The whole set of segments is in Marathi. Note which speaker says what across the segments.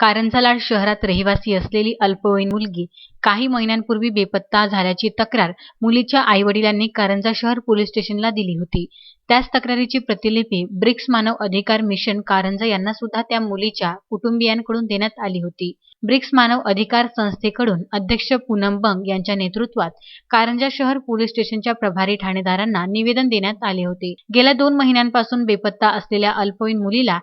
Speaker 1: कारंजा शहरात रहिवासी असलेली अल्पवयीन मुलगी काही महिन्यांपूर्वी बेपत्ता झाल्याची तक्रार मुलीच्या आईवडिलांनी कारंजा शहर पोलीस स्टेशनला दिली होती. त्याच तक्रारीची प्रतिलिपी ब्रिक्स मानव अधिकार मिशन कारंजा यांना सुद्धा त्या मुलीच्या कुटुंबियांकडून देण्यात आली होती. ब्रिक्स मानव अधिकार संस्थेकडून अध्यक्ष पूनम बंग यांच्या नेतृत्वात कारंजा शहर पोलीस स्टेशनच्या प्रभारी ठाणेदारांना निवेदन देण्यात आले होते. गेल्या दोन महिन्यांपासून बेपत्ता असलेल्या अल्पवयीन मुलीला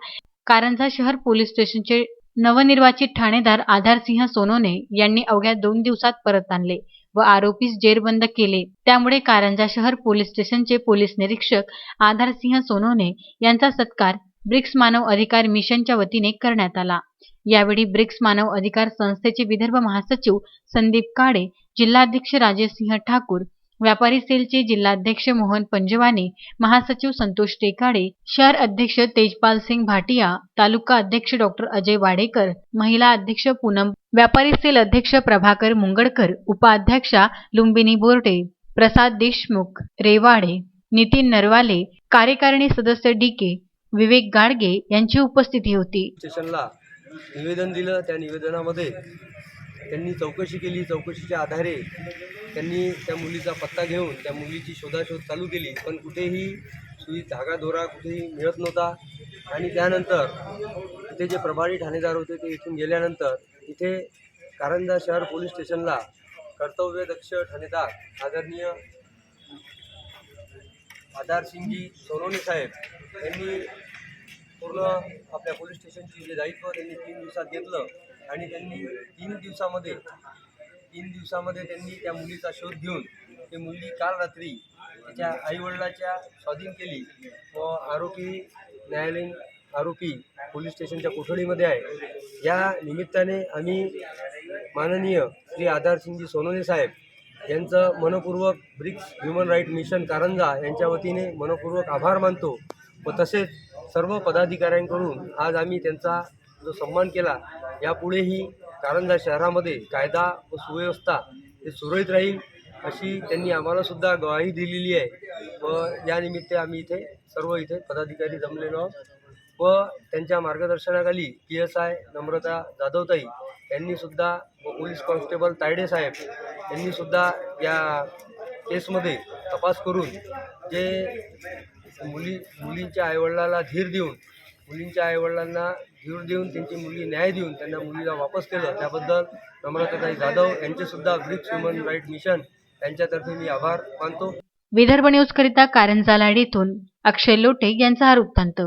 Speaker 1: कारंजा शहर पोलीस स्टेशनचे नवनिर्वाचित ठाणेदार आधारसिंह सोनोने यांनी अवघ्या दोन दिवसात परत आणले व आरोपीस जेरबंद केले. त्यामुळे कारंजा शहर पोलीस स्टेशनचे पोलीस निरीक्षक आधारसिंह सोनोने यांचा सत्कार ब्रिक्स मानव अधिकार मिशनच्या वतीने करण्यात आला. यावेळी ब्रिक्स मानव अधिकार संस्थेचे विदर्भ महासचिव संदीप काळे जिल्हाध्यक्ष राजेश सिंह ठाकूर व्यापारी सेलचे जिल्हाध्यक्ष मोहन पंजवाने महासचिव संतोष टेकाडे शहर अध्यक्ष तेजपाल सिंग भाटिया तालुका अध्यक्ष डॉक्टर अजय वाडेकर महिला अध्यक्ष पूनम व्यापारी सेल अध्यक्ष प्रभाकर मुंगडकर उपाध्यक्षा लुंबिनी बोर्डे प्रसाद देशमुख रेवाडे नितीन नरवाले कार्यकारिणी सदस्य डी के विवेक गाडगे यांची उपस्थिती होती.
Speaker 2: स्टेशनला निवेदन दिलं. त्या निवेदनामध्ये त्यांनी चौकशी केली. चौकशीच्या आधारे त्यांनी त्या मुलीचा पत्ता घेऊन त्या मुलीची शोधाशोध चालू केली. पण कुठेही सुई धागादोरा कुठेही मिळत नव्हता. आणि त्यानंतर तिथे जे प्रभारी ठाणेदार होते ते इथून गेल्यानंतर इथे कारंजा शहर पोलीस स्टेशनला कर्तव्यदक्ष ठाणेदार आदरणीय आधारसिंगजी सोनोनी साहेब यांनी पूर्ण आपल्या पोलीस स्टेशनची जे दायित्व त्यांनी तीन दिवसात घेतलं. आणि त्यांनी तीन दिवसामध्ये तीन दिवसामध्ये त्यांनी त्या मुलीचा शोध घेऊन ती मुलगी काल रात्री त्याच्या आईवडिलाच्या स्वाधीन केली. व आरोपी न्यायालयीन आरोपी पोलीस स्टेशनच्या कोठडीमध्ये आहे. या निमित्ताने आम्ही माननीय श्री आधारसिंगजी सोनोने साहेब यांचं मनपूर्वक BRICS human right mission Karanja यांच्या वतीने मनपूर्वक आभार मानतो व तसेच सर्व पदाधिकाऱ्यांकडून आज आम्ही त्यांचा जो सन्मान केला यापुढेही कारंजा शहरामध्ये कायदा व सुव्यवस्था हे सुरळीत राहील अशी त्यांनी आम्हालासुद्धा ग्वाही दिलेली आहे. व यानिमित्त आम्ही इथे सर्व इथे पदाधिकारी जमलेलो आहोत. व त्यांच्या मार्गदर्शनाखाली पी एस आय नम्रता जाधवताई यांनीसुद्धा व पोलीस कॉन्स्टेबल तायडे साहेब यांनीसुद्धा या केसमध्ये तपास करून जे मुली मुलींच्या आईवडिलाला धीर देऊन मुलींच्या आईवडिलांना धीर देऊन त्यांची मुली न्याय देऊन त्यांना मुलीला वापस केलं त्याबद्दल नम्रताताई जाधव यांचेसुद्धा ब्रिक्स ह्युमन राईट मिशन यांच्यातर्फे मी आभार मानतो.
Speaker 1: विदर्भ न्यूज करिता कारंजा लाड येथून अक्षय लोटे यांचा हा वृत्तांत.